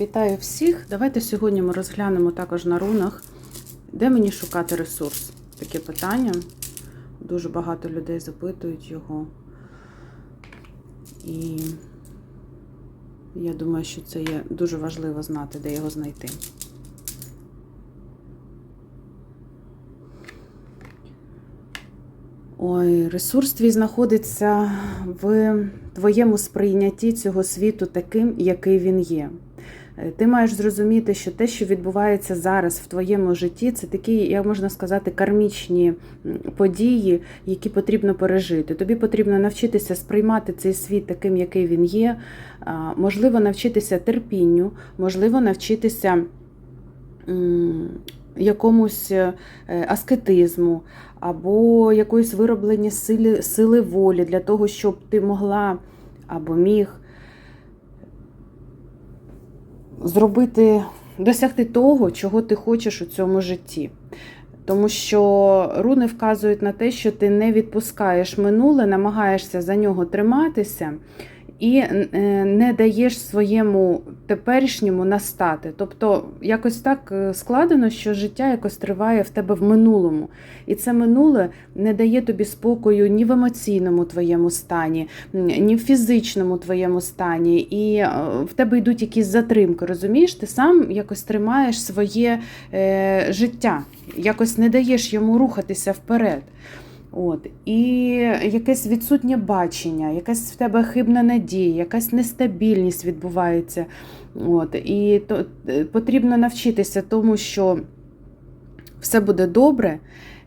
Вітаю всіх! Давайте сьогодні ми розглянемо також на рунах, де мені шукати ресурс. Таке питання. Дуже багато людей запитують його. І я думаю, що це є дуже важливо знати, де його знайти. Ой, ресурс твій знаходиться в твоєму сприйнятті цього світу таким, який він є. Е, Ти маєш зрозуміти, що те, що відбувається зараз в твоєму житті, це такі, як можна сказати, кармічні події, які потрібно пережити. Тобі потрібно навчитися сприймати цей світ таким, який він є. Можливо, навчитися терпінню, можливо, навчитися якомусь е, аскетизму або якоїсь вироблення сили, сили волі для того, щоб ти могла або міг зробити, досягти того, чого ти хочеш у цьому житті. Тому що руни вказують на те, що ти не відпускаєш минуле, намагаєшся за нього триматися і е, не даєш своєму теперішньому настати. Тобто, якось так е, складено, що життя якось триває в тебе в минулому. І це минуле не дає тобі спокою ні в емоційному твоєму стані, ні в фізичному твоєму стані. І е, в тебе йдуть якісь затримки. Розумієш, ти сам якось тримаєш своє життя, якось не даєш йому рухатися вперед. От. І якесь відсутнє бачення, якась в тебе хибна надія, якась нестабільність відбувається. От. І то, е, потрібно навчитися тому, що все буде добре,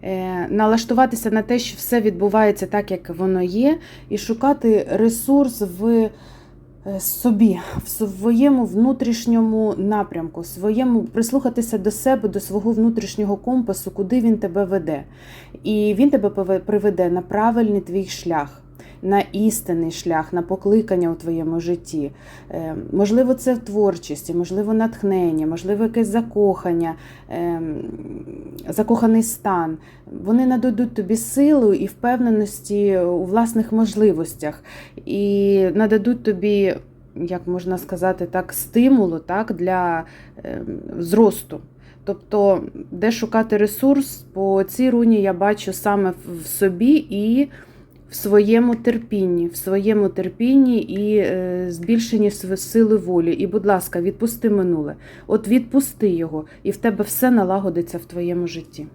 е, налаштуватися на те, що все відбувається так, як воно є, і шукати ресурс в собі, в своєму внутрішньому напрямку, своєму прислухатися до себе, до свого внутрішнього компасу, куди він тебе веде. І він тебе приведе на правильний твій шлях. На істинний шлях, на покликання у твоєму житті. Е, Можливо, це в творчості, можливо, натхнення, можливо, якесь закохання, ем, закоханий стан. Вони нададуть тобі силу і впевненості у власних можливостях, і нададуть тобі, як можна сказати, так, стимулу так, для ем, зросту. Тобто, де шукати ресурс, по цій руні я бачу саме в собі і в своєму терпінні, в своєму терпінні і е, збільшенні сили волі. І, будь ласка, відпусти минуле. От відпусти його, і в тебе все налагодиться в твоєму житті.